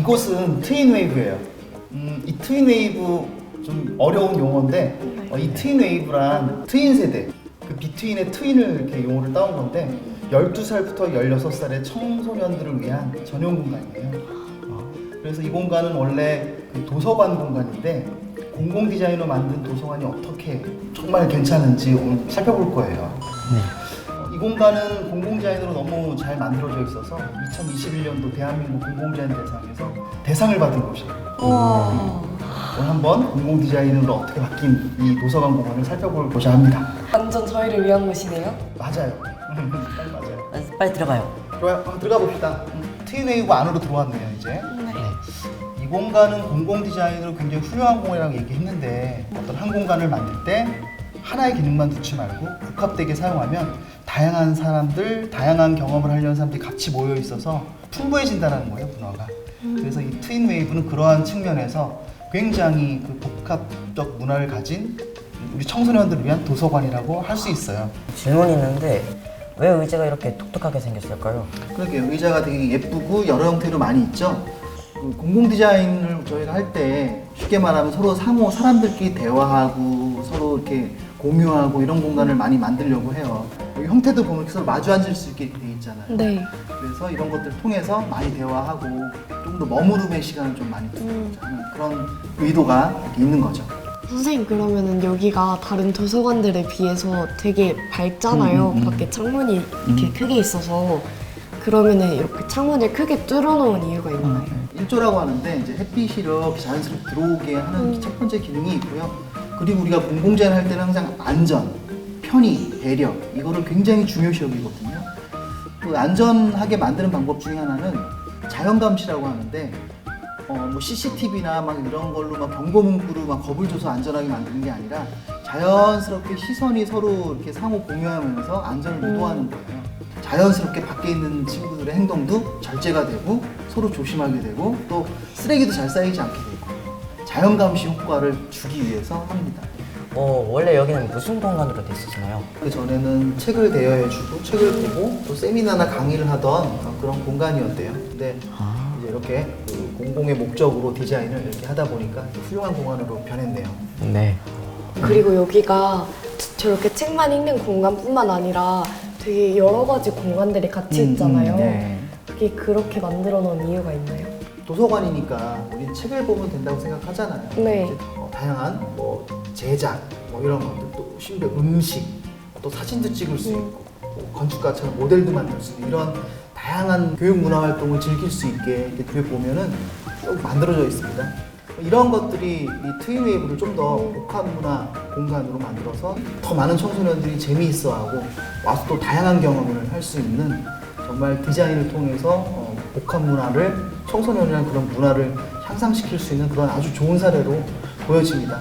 이곳은 트윈 웨이브예요. 음, 이 트윈 웨이브 좀 어려운 용어인데 어, 이 트윈 웨이브란 트윈 세대 그 비트윈의 트윈을 이렇게 용어를 따온 건데 12살부터 16살의 청소년들을 위한 전용 공간이에요. 어, 그래서 이 공간은 원래 그 도서관 공간인데 공공 디자인으로 만든 도서관이 어떻게 정말 괜찮은지 오늘 살펴볼 거예요. 어, 이 공간은 공공 디자인으로 너무 잘 만들어져 있어서 2021년도 대한민국 공공 디자인 대상에서 대상을 받은 곳이에요. 와. 오늘 한번 공공 디자인으로 어떻게 바뀐 이 도서관 공간을 살펴보고자 합니다. 완전 저희를 위한 곳이네요. 맞아요. 딱 맞아요. 빨리, 빨리 들어가요. 좋아요. 한번 들어가 봅시다. 트윈웨이브 안으로 들어왔네요, 이제. 네. 이 공간은 공공 디자인으로 굉장히 훌륭한 공간이라고 얘기했는데 어떤 한 공간을 만들 때 하나의 기능만 두지 말고 복합되게 사용하면 다양한 사람들, 다양한 경험을 하려는 사람들이 같이 모여 있어서 풍부해진다는 거예요, 문화가. 그래서 이 트윈 웨이브는 그러한 측면에서 굉장히 그 복합적 문화를 가진 우리 청소년들을 위한 도서관이라고 할 수 있어요. 질문이 있는데 왜 의자가 이렇게 독특하게 생겼을까요? 그러게요. 의자가 되게 예쁘고 여러 형태로 많이 있죠. 그 공공 디자인을 저희가 할 때 쉽게 말하면 서로 상호 사람들끼리 대화하고 서로 이렇게 공유하고 이런 공간을 많이 만들려고 해요. 형태도 보면 서로 마주 앉을 수 있게 돼 있잖아요. 네. 그래서 이런 것들을 통해서 많이 대화하고 좀 더 머무름의 시간을 좀 많이 음. 두고자 하는 그런 의도가 있는 거죠. 선생님 그러면은 여기가 다른 도서관들에 비해서 되게 밝잖아요. 음, 음, 음. 밖에 창문이 이렇게 크게 있어서 그러면은 이렇게 창문을 크게 뚫어놓은 이유가 있나요? 일조라고 하는데 이제 햇빛이 이렇게 자연스럽게 들어오게 하는 음. 첫 번째 기능이 있고요. 그리고 우리가 공공재를 할 때는 항상 안전, 편의, 배려 이거를 굉장히 중요시 여기거든요. 그 안전하게 만드는 방법 중에 하나는 자연 감시라고 하는데 어, 뭐 CCTV나 막 이런 걸로 막 경고 문구로 막 겁을 줘서 안전하게 만드는 게 아니라 자연스럽게 시선이 서로 이렇게 상호 공유하면서 안전을 유도하는 거예요. 자연스럽게 밖에 있는 친구들의 행동도 절제가 되고 서로 조심하게 되고 또 쓰레기도 잘 쌓이지 않게 되고 자연 감시 효과를 주기 위해서 합니다. 어 원래 여기는 무슨 공간으로 돼 있었나요? 그 전에는 책을 대여해주고 책을 보고 또 세미나나 강의를 하던 그런 공간이었대요. 근데 아. 이제 이렇게 그 공공의 목적으로 디자인을 이렇게 하다 보니까 또 훌륭한 공간으로 변했네요. 네. 그리고 여기가 저렇게 책만 읽는 공간뿐만 아니라 되게 여러 가지 공간들이 같이 음, 있잖아요. 음, 네. 그게 그렇게 만들어 놓은 이유가 있나요? 도서관이니까 우리 책을 보면 된다고 생각하잖아요. 네. 이제 어, 다양한 뭐 제작 뭐 이런 것들 또 심지어 음식 또 사진도 찍을 수 음. 있고 뭐 건축가처럼 모델도 만들 수 있는 이런 다양한 교육 문화 활동을 즐길 수 있게 이렇게 보면은 쭉 만들어져 있습니다. 이런 것들이 이 트윈웨이브를 좀 더 복합 문화 공간으로 만들어서 더 많은 청소년들이 재미있어하고 와서 또 다양한 경험을 할 수 있는 정말 디자인을 통해서 어, 복합 문화를 청소년이라는 그런 문화를 향상시킬 수 있는 그런 아주 좋은 사례로 보여집니다.